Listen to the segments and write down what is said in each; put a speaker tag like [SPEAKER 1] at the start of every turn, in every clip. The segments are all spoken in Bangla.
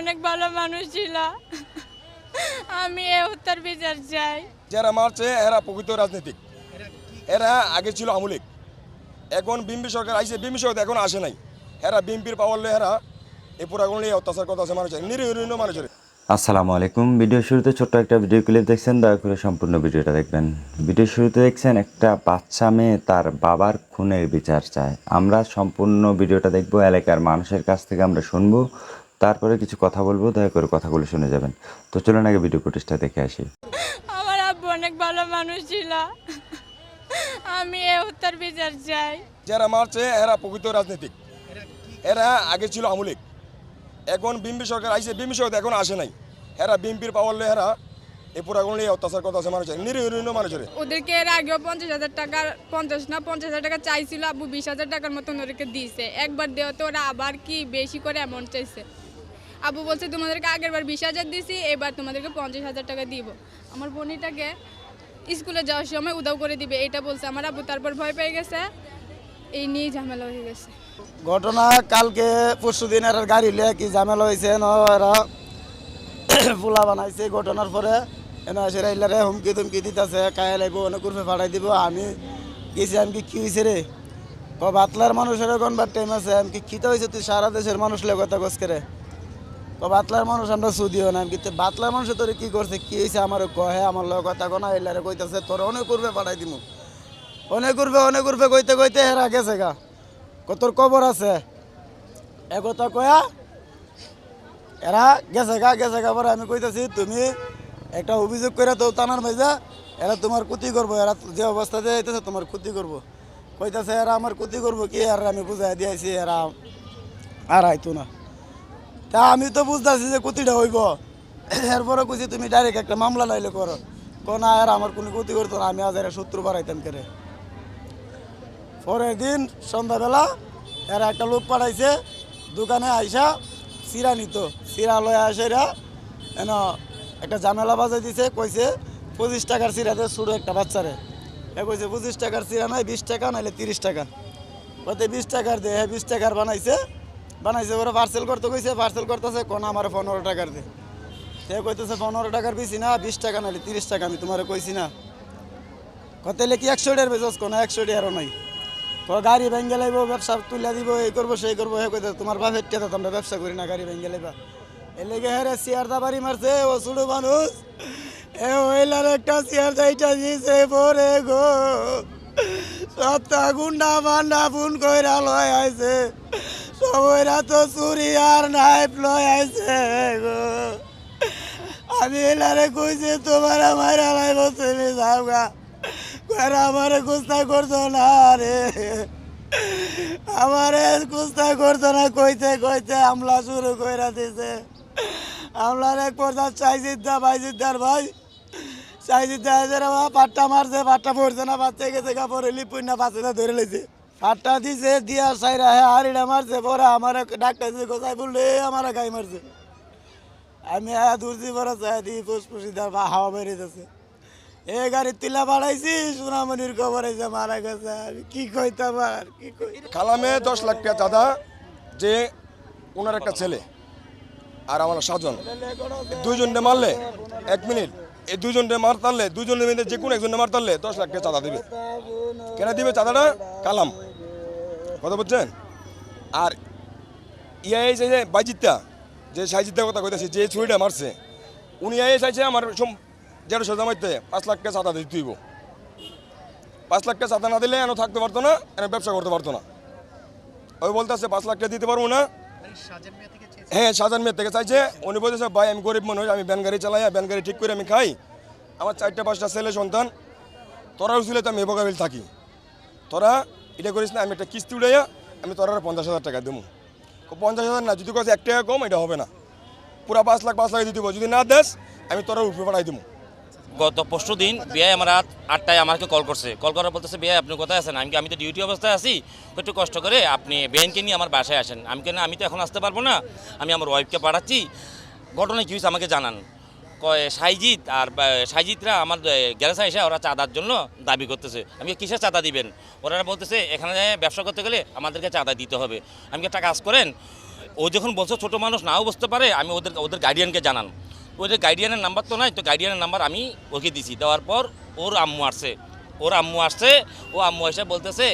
[SPEAKER 1] অনেক ভালো মানুষ ছিল। আমি এ উত্তর বিচার চাই।
[SPEAKER 2] যারা মারছে এরা প্রকৃত রাজনীতিক। এরা আগে ছিল আমলিক। এখন বিম্বি সরকার আইসে বিম্বি সরকার এখন আসে নাই। এরা বিম্পির পাওয়ারলে এরা এই পুরাগুলো নিয়ে অত্যাচার করতে আছে মানুষের নিরীহ মানুষের।
[SPEAKER 3] আসসালামু আলাইকুম। ভিডিও শুরুতে ছোট্ট একটা ভিডিও ক্লিপ দেখছেন দয়া করে সম্পূর্ণ ভিডিওটা দেখবেন। ভিডিও শুরুতে দেখছেন একটা বাচ্চা মেয়ে তার বাবার খুনের বিচার চায়। আমরা সম্পূর্ণ ভিডিওটা দেখব এলাকার মানুষের কাছ থেকে আমরা শুনব। তারপরে কিছু কথা বলব দয়া করে কথাগুলো শুনে যাবেন। তো চলুন আগে ভিডিও ফুটেজটা দেখে আসি।
[SPEAKER 1] আমার আব্বু অনেক ভালো মানুষ ছিল। আমি এ উত্তর বিচার চাই।
[SPEAKER 2] যারা মারছে এরা প্রকৃত রাজনীতিক। এরা আগে ছিল আমলিক। এখন বিম্বি সরকার আইসে বিম্বি সরকার এখন আসে নাই। এরা বিম্পির পাওয়ারলে এরা এই পুরাগুলো অত্যাচার করতে আছে মানুষের। নিরীহ নিরীহ মানুষের।
[SPEAKER 4] ওদেরকে এর আগেও পঞ্চাশ হাজার টাকার পঞ্চাশ না পঞ্চাশ হাজার টাকা চাইছিল আব্বু বিশ হাজার টাকার মতন ওদেরকে দিয়েছে। একবার দেওয়াতে ওরা আবার কি বেশি করে অ্যামাউন্ট চাইছে? আব্বু বলছে, তোমাদেরকে আগের বার বিশ হাজার দিছি, এবার তোমাদেরকে পঞ্চাশ হাজার টাকা দিব। আমার বোনিটাকে স্কুলে যাওয়ার সময় উদাও করে দিবে, এটা বলছে আমার আব্বু। তারপর ভয় পেয়ে গেছে, এই নিয়ে ঝামেলা হয়ে গেছে।
[SPEAKER 5] ঘটনা কালকে পরশু দিন এর গাড়ি লিয়ে কি ঝামেলা হয়েছে এরা ফুলা বানাইছে ঘটনার পরে। এনে এসে রাইলারে হুমকি তুমকি দিতেছে, কায়া লাগবো অনেক উর্ফে ফাড়াই দিব। আমি গেছি, আমি কি হয়েছে রে? বাতলার মানুষের এখন বা টাইম আছে, আমি কি খিতে হয়েছে তুই সারা দেশের মানুষ লে কথা কস করে ক বাতলার মানুষ আমরা সুদিও না। কিন্তু বাতলার মানুষ তোর কি করছে? কি হয়েছে আমার কহে, আমার লগে কথা কোনা এলারে কইতাছে, তোর অনেক উর্ফে ফাড়াই দিব অনেক উর্ফে অনেক উর্ফে কইতে কইতে হেরা গেছে গা। কতর কবর আছে? একথা কয়া, এরা গেছে গা গেছে গা পরে আমি কইতাছি, তুমি একটা অভিযোগ করে তো তানার মেজা এরা তোমার ক্ষতি করব, এরা যে অবস্থাতে আইতেছে তোমার ক্ষতি করব। কইতাছে, এরা আমার ক্ষতি করব কি? আর আমি বুঝাই দিয়েছি এরা আর আইতো না। তা আমি তো বুঝতেছি যে ক্ষতিটা হইব। এরপরে কইছি, তুমি ডাইরেক্ট একটা মামলা লাইলে করো। কোন আর আমার কোনো ক্ষতি করতো না, আমি আজ এরা শত্রু বাড়াইতাম করে। পরের দিন সন্ধ্যাবেলা এরা একটা লোক পাঠাইছে, দোকানে আইসা চিরা নিত। চিরা লয়ে আসে এরা এন একটা জামেলা বাজাই দিছে, কইছে, পঁচিশ টাকার চিরাতে ছোটো একটা বাচ্চারে। এ কইছে, পঁচিশ টাকার চিরা নাই, বিশ টাকা নাইলে তিরিশ টাকা। ওতে বিশ টাকার দে। হ্যাঁ বিশ টাকার বানাইছে। বানাইছে, ওরা পার্সেল করতে কইছে পার্সেল করতেছে, কোন আমার পনেরো টাকার দে। সে কইতেছে, পনেরো টাকার কইছি না, বিশ টাকা নাইলে তিরিশ টাকা, আমি তোমার কইছি না। কতলে কি একশো টাকার বেচস? কোনো একশো টাকারও নাই। গাড়ি ভেঙে লাইব, ব্যবসা তুলে দিব, এই করব, সেই করব। হে কইতে তোমার বাপের টেতে তো আমরা ব্যবসা করি না, গাড়ি ভেঙে লাইবা। এর লেগে হ্যাঁ চেয়ার দা বাড়ি মারছে, ও ছোটো মানুষ, এ ওইলার একটা চেয়ার যাইটা দিয়েছে পরে গো। সপ্তাহ গুন্ডা বান্ডা ফোন কইরা লয় আইছে। সবইরা তো চুরি আর নাইফ লয় গো। আমি এলারে কইছে, তোমার আমার আলাই বসে যাও গা। আমারে কুস্তা করতো না রে। আমারে কুস্তা করতো না, কইতে কইতে আমলা শুরু কইরা দিছে। হামলার এক পর্যায়ে চাইজিদ্দা ভাইজিদ্দার ভাই। চাইজিদ্দা পাট্টা মারছে, পাট্টা পড়ছে না, বাচ্চা গেছে কাপড় লিপুই না, বাচ্চাটা ধরে লেছে পাট্টা দিছে, দিয়া সাইরা হ্যাঁ হাড়িটা মারছে পরে আমার ডাক্তার কোথায় বললে আমার গাই মারছে। আমি আয়া দূরজি বড় চাই দিই ফুসফুসি বা হাওয়া বেরিয়ে যাচ্ছে। এ গাড়ি তিলা বাড়াইছি, সোনামণির খবর এসে মারা গেছে। আমি কি কইতাম আর, কি কই
[SPEAKER 2] কালামে দশ লাখ টাকা চাঁদা, যে ওনার একটা ছেলে আর আমার সাতজন দুইজনকে মারলে, এক মিনিট। এই দুইজনকে মার তারলে দুইজনের মধ্যে যে কোনো একজনে মার তারলে দশ লাখ টাকা চাঁদা দিবে। কেন দিবে চাঁদাটা? কালাম। কথা বলছেন? আর ইয়া এই যে বাইজিত্যা যে সাইজিত্যা কথা কইতেছে যে ছুরিটা মারছে উনি এই চাইছে আমার সম সোজা মারতে পাঁচ লাখ টাকা চাঁদা দিতে হইব। পাঁচ লাখ টাকা চাঁদা না দিলে এনে থাকতে পারতো না এনে ব্যবসা করতে পারতো না। ওই বলতেছে পাঁচ লাখ টাকা দিতে পারব না। হ্যাঁ সাজান মেয়ের থেকে চাইছে। উনি বলতেছে ভাই আমি গরিব মানুষ আমি ব্যান গাড়ি চালাই ব্যান গাড়ি ঠিক করে আমি খাই। আমার চারটা পাঁচটা ছেলে সন্তান তোরাও ছিল তো আমি এবোকাবিল থাকি। তোরা এটা করিস না, আমি একটা কিস্তি উড়াইয়া আমি তোরা পঞ্চাশ হাজার টাকা দেবো। পঞ্চাশ হাজার না, যদি কাছে এক টাকা কম, এটা হবে না। পুরা পাঁচ লাখ পাঁচ লাখ দিতে হবে। যদি না দেস, আমি তোর উপরে পাঠাই দেবো।
[SPEAKER 6] গত পরশু দিন বিয়ে আমার রাত আটটায় আমাকে কল করছে। কল করার বলতেছে বিয়ে আপনি কোথায় আছেন? আমি আমি তো ডিউটি অবস্থায় আছি? একটু কষ্ট করে আপনি বেনকে নিয়ে আমার বাসায় আসেন। আমি কেন, আমি তো এখন আসতে পারব না। আমি আমার ওয়াইফকে পাঠাচ্ছি। ঘটনা কী হয়েছে আমাকে জানান। কয় সাইজিৎ আর সাইজিৎরা আমার গ্যারেজে এসে ওরা চাঁদার জন্য দাবি করতেছে। আমি কি, কিসের চাঁদা দিবেন? ওরা বলতেছে এখানে ব্যবসা করতে গেলে আমাদেরকে চাঁদা দিতে হবে। আমি একটা কাজ করেন ও যখন বলছে ছোটো মানুষ নাও বুঝতে পারে আমি ওদের ওদের গার্ডিয়ানকে জানান। ওদের গার্ডিয়ানের নাম্বার তো নাই তো গার্ডিয়ানের নাম্বার আমি ওকে দিছি। দেওয়ার পর ওর আম্মু আসছে। ওর আম্মু আসছে ও আম্মু এসে বলতেছে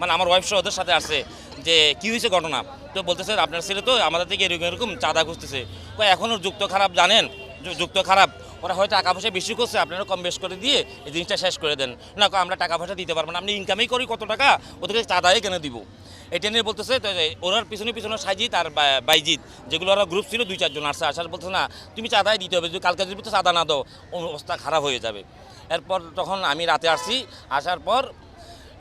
[SPEAKER 6] মানে আমার ওয়াইফ সহ ওদের সাথে আসছে যে কী হয়েছে ঘটনা? তো বলতেছে আপনার ছেলে তো আমাদের থেকে এরকম এরকম চাঁদা খুঁজতেছে। কয় এখনও যুক্ত খারাপ জানেন? যুক্ত খারাপ, ওরা হয়তো টাকা পয়সা বেশি করছে, আপনারা কম বেশ করে দিয়ে এই জিনিসটা শেষ করে দেন। না আমরা টাকা পয়সা দিতে পারব না, আপনি ইনকামই করি কত টাকা, ওদেরকে চাঁদাই কেন দিব? এটা নিয়ে বলতেছে, তো ওরার পিছনে পিছনে সাজিদ আর বা- বাইজিৎ, যেগুলো ওরা গ্রুপ ছিল, দুই, চারজন আসছে আসার বলছে না, তুমি চাঁদাই দিতে হবে, যদি কালকে যদি চাঁদা না দাও, অবস্থা খারাপ হয়ে যাবে। এরপর তখন আমি রাতে আসছি, আসার পর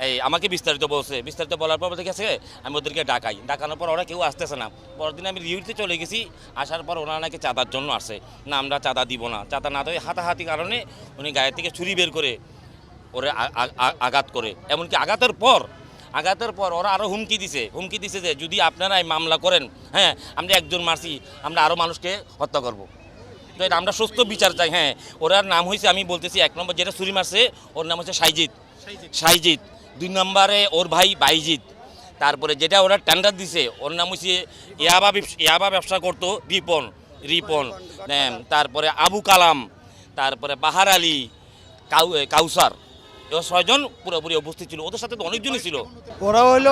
[SPEAKER 6] এই আমাকে বিস্তারিত বলছে। বিস্তারিত বলার পর বলতে গেছে আমি ওদেরকে ডাকাই। ডাকানোর পর ওরা কেউ আসতেছে না। পরের দিন আমি রিউতে চলে গেছি। আসার পর ওরা নাকি চাঁদার জন্য আসে। না আমরা চাঁদা দিব না। চাঁদা না দেয় হাতাহাতি কারণে উনি গায়ে থেকে ছুরি বের করে ওরে আঘাত করে। এমনকি আঘাতের পর আঘাতের পর ওরা আরও হুমকি দিছে। হুমকি দিছে যে যদি আপনারা এই মামলা করেন হ্যাঁ আমরা একজন মারছি আমরা আরও মানুষকে হত্যা করব। তো এটা আমরা সুস্থ বিচার চাই হ্যাঁ। ওরার নাম হয়েছে আমি বলতেছি এক নম্বর যেটা ছুরি মারছে ওর নাম হচ্ছে সাইজিৎ সাইজিৎ দুই নম্বরে ওর ভাই বাইজিৎ। তারপরে যেটা ওরা টেন্ডার দিছে ওর নাম হচ্ছে ইয়াবা ইয়াবা ব্যবসা করতো রিপন রিপন। হ্যাঁ, তারপরে আবু কালাম তারপরে বাহার আলী কাউ কাউসার। এবার ছয়জন পুরোপুরি উপস্থিত ছিল। ওদের সাথে তো অনেকজনই ছিল।
[SPEAKER 7] ওরা হইল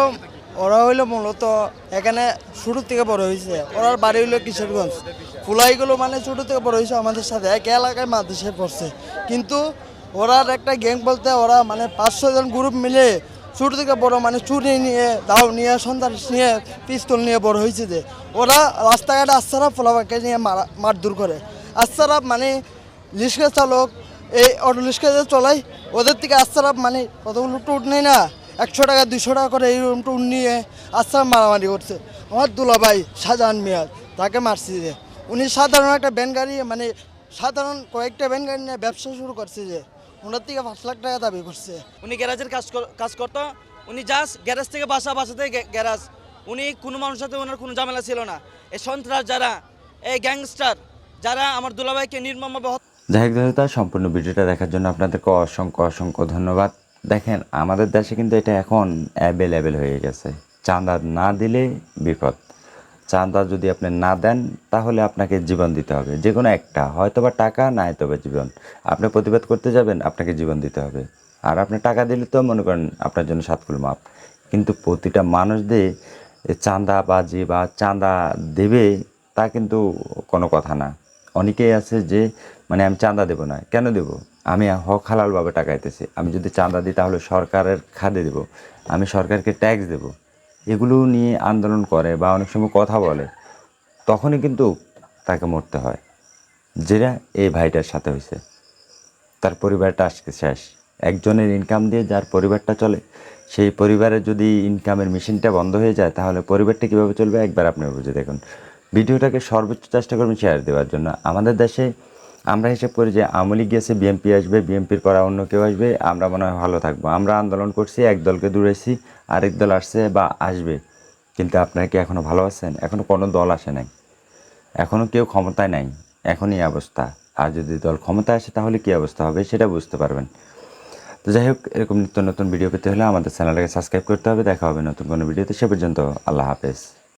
[SPEAKER 7] ওরা হইল মূলত এখানে শুরু থেকে বড় হয়েছে ওরার বাড়ি হইল কিশোরগঞ্জ। ফুলাইগুলো মানে ছোট থেকে বড় হয়েছে আমাদের সাথে। এক এলাকায় মাদ্রাসায় পড়ছে। কিন্তু ওরার একটা গ্যাং বলতে ওরা মানে পাঁচ ছজন গ্রুপ মিলে ছোট থেকে বড় মানে চুরি নিয়ে, দাও নিয়ে সন্তান নিয়ে পিস্তল নিয়ে বড় হয়েছে যে। ওরা রাস্তাঘাটে আস্তারা ফোলাবাকে নিয়ে মারা মারধর করে। আস্তারা মানে রিক্সা চালক, এই অটো রিক্সা যে চলাই ওদের থেকে আস্তারা মানে কতগুলো টুট নেই না? একশো টাকা দুশো টাকা করে এইরকম টুট নিয়ে আস্তারা মারামারি করছে। আমার দুলাভাই শাহজাহান মিয়ার, তাকে মারছি যে। উনি সাধারণ একটা ভ্যান গাড়ি মানে সাধারণ কয়েকটা ভ্যান গাড়ি নিয়ে ব্যবসা শুরু করছে যে। ওনার থেকে পাঁচ লাখ টাকা দাবি করছে।
[SPEAKER 8] উনি গ্যারাজের কাজ কর- কাজ করতো। উনি জাস্ট গ্যারাজ থেকে বাসা বাসা থেকে গ্যা- গ্যারাজ। উনি কোনো মানুষের সাথে ওনার কোনো ঝামেলা ছিল না। এই সন্ত্রাস যারা এই গ্যাংস্টার যারা আমার দুলাভাইকে নির্মমভাবে
[SPEAKER 3] যাই হোক দাদা, সম্পূর্ণ ভিডিওটা দেখার জন্য আপনাদেরকে অসংখ্য অসংখ্য ধন্যবাদ। দেখেন আমাদের দেশে কিন্তু এটা এখন অ্যাভেলেবেল হয়ে গেছে। চাঁদা না দিলে বিপদ। চাঁদা যদি আপনি না দেন, তাহলে আপনাকে জীবন দিতে হবে। যে কোনো একটা হয়তো বা টাকা না হয়তো বা জীবন। আপনি প্রতিবাদ করতে যাবেন, আপনাকে জীবন দিতে হবে। আর আপনি টাকা দিলে তো মনে করেন আপনার জন্য সাতকুল মাপ। কিন্তু প্রতিটা মানুষ দিয়ে এ চাঁদাবাজি বা চাঁদা দেবে, তা কিন্তু কোনো কথা না। অনেকেই আছে যে মানে আমি চাঁদা দেবো না। কেন দেব? আমি হক হালালভাবে টাকা দিতেছি। আমি যদি চাঁদা দিই, তাহলে সরকারের খাদে দেব। আমি সরকারকে ট্যাক্স দেব। এগুলো নিয়ে আন্দোলন করে বা অনেক সময় কথা বলে, তখনই কিন্তু তাকে মরতে হয়। যেটা এই ভাইটার সাথে হয়েছে। তার পরিবারটা আজকে শেষ। একজনের ইনকাম দিয়ে যার পরিবারটা চলে, সেই পরিবারের যদি ইনকামের মেশিনটা বন্ধ হয়ে যায়, তাহলে পরিবারটা কীভাবে চলবে? একবার আপনি বুঝে দেখুন। ভিডিওটাকে সর্বোচ্চ চেষ্টা করবেন শেয়ার দেওয়ার জন্য। আমাদের দেশে আমরা হিসেব করি যে আমলি গিয়েছে বিএমপি আসবে বিএমপির পর অন্য কেউ আসবে, আমরা মনে হয় ভালো থাকব। আমরা আন্দোলন করছি, এক দলকে দূরেছি আরেক দল আসছে বা আসবে। কিন্তু আপনারা কি এখনও ভালো আছেন? এখনও কোনো দল আসে নাই। এখনও কেউ ক্ষমতায় নাই। এখনই অবস্থা। আর যদি দল ক্ষমতায় আসে, তাহলে কী অবস্থা হবে সেটা বুঝতে পারবেন। তো যাই হোক, এরকম নিত্য নতুন ভিডিও পেতে হলে আমাদের চ্যানেলটাকে সাবস্ক্রাইব করতে হবে। দেখা হবে নতুন কোনো ভিডিওতে। সে পর্যন্ত আল্লাহ হাফেজ।